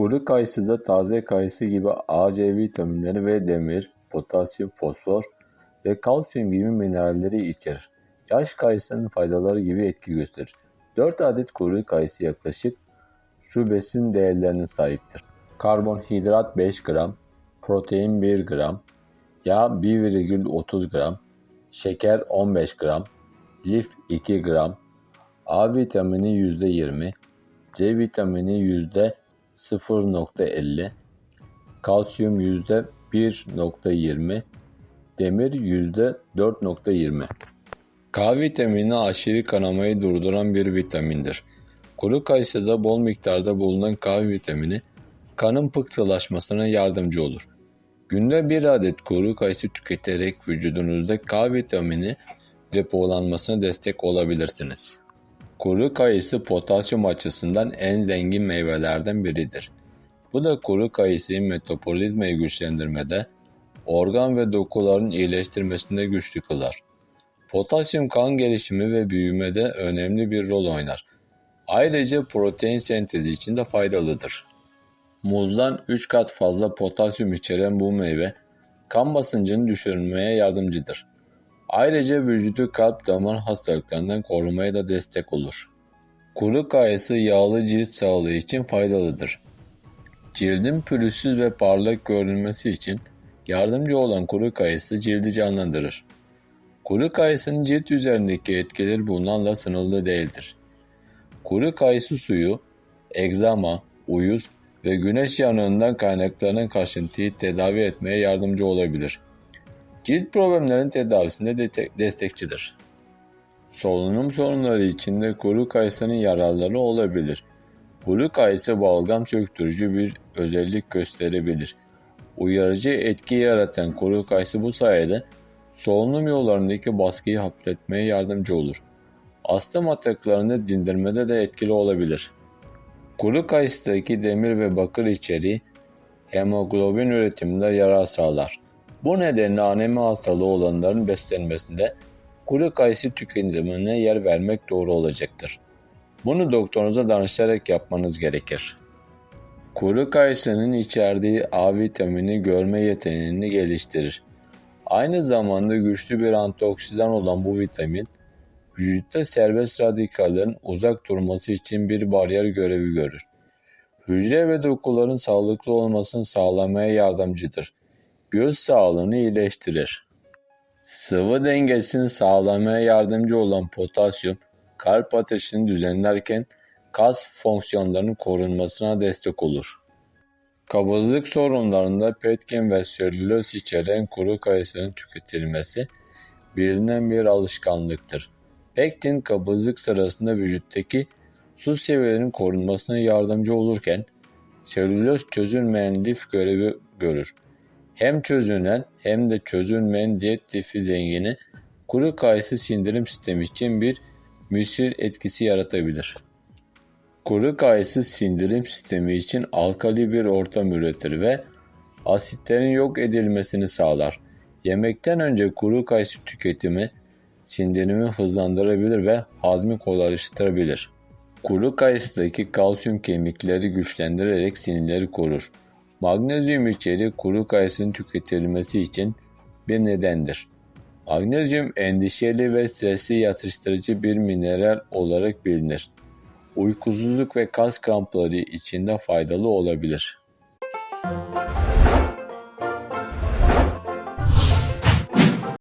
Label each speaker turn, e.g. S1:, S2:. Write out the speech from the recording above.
S1: Kuru kayısıda taze kayısı gibi A, C vitaminleri ve demir, potasyum, fosfor ve kalsiyum gibi mineralleri içerir. Yaş kayısının faydaları gibi etki gösterir. 4 adet kuru kayısı yaklaşık şu besin değerlerine sahiptir. Karbonhidrat 5 gram, protein 1 gram, yağ 1,30 gram, şeker 15 gram, lif 2 gram, A vitamini %20, C vitamini %0.50, kalsiyum %1.20, demir %4.20. K vitamini aşırı kanamayı durduran bir vitamindir. Kuru kayısıda bol miktarda bulunan K vitamini kanın pıhtılaşmasına yardımcı olur. Günde bir adet kuru kayısı tüketerek vücudunuzda K vitamini depolanmasına destek olabilirsiniz. Kuru kayısı potasyum açısından en zengin meyvelerden biridir. Bu da kuru kayısıyı metabolizmayı güçlendirmede, organ ve dokuların iyileştirmesinde güçlü kılar. Potasyum kan gelişimi ve büyümede önemli bir rol oynar. Ayrıca protein sentezi için de faydalıdır. Muzdan 3 kat fazla potasyum içeren bu meyve kan basıncını düşürmeye yardımcıdır. Ayrıca vücudu kalp damar hastalıklarından korumaya da destek olur. Kuru kayısı yağlı cilt sağlığı için faydalıdır. Cildin pürüzsüz ve parlak görünmesi için yardımcı olan kuru kayısı cildi canlandırır. Kuru kayısının cilt üzerindeki etkileri bunlarla sınırlı değildir. Kuru kayısı suyu, egzama, uyuz ve güneş yanığından kaynaklanan kaşıntıyı tedavi etmeye yardımcı olabilir. Cilt problemlerinin tedavisinde de destekçidir. Solunum sorunları içinde kuru kayısının yararları olabilir. Kuru kayısı balgam söktürücü bir özellik gösterebilir. Uyarıcı etki yaratan kuru kayısı bu sayede solunum yollarındaki baskıyı hafifletmeye yardımcı olur. Astım ataklarını dindirmede de etkili olabilir. Kuru kayısıdaki demir ve bakır içeriği hemoglobin üretiminde yarar sağlar. Bu nedenle anemi hastalığı olanların beslenmesinde kuru kayısı tüketimine yer vermek doğru olacaktır. Bunu doktorunuza danışarak yapmanız gerekir. Kuru kayısının içerdiği A vitamini görme yeteneğini geliştirir. Aynı zamanda güçlü bir antioksidan olan bu vitamin, vücutta serbest radikallerin uzak durması için bir bariyer görevi görür. Hücre ve dokuların sağlıklı olmasını sağlamaya yardımcıdır. Göz sağlığını iyileştirir. Sıvı dengesini sağlamaya yardımcı olan potasyum, kalp ateşini düzenlerken kas fonksiyonlarının korunmasına destek olur. Kabızlık sorunlarında petken ve selüloz içeren kuru kayısının tüketilmesi bilinen bir alışkanlıktır. Pektin kabızlık sırasında vücuttaki su seviyelerinin korunmasına yardımcı olurken selüloz çözülmeyen lif görevi görür. Hem çözünen hem de çözülmeyen diyet lifi zengini kuru kayısı sindirim sistemi için bir müsil etkisi yaratabilir. Kuru kayısı sindirim sistemi için alkali bir ortam üretir ve asitlerin yok edilmesini sağlar. Yemekten önce kuru kayısı tüketimi sindirimi hızlandırabilir ve hazmi kolaylaştırabilir. Kuru kayısıdaki kalsiyum kemikleri güçlendirerek sinirleri korur. Magnezyum içeriği kuru kayısının tüketilmesi için bir nedendir. Magnezyum endişeli ve stresli yatıştırıcı bir mineral olarak bilinir. Uykusuzluk ve kas krampları içinde faydalı olabilir.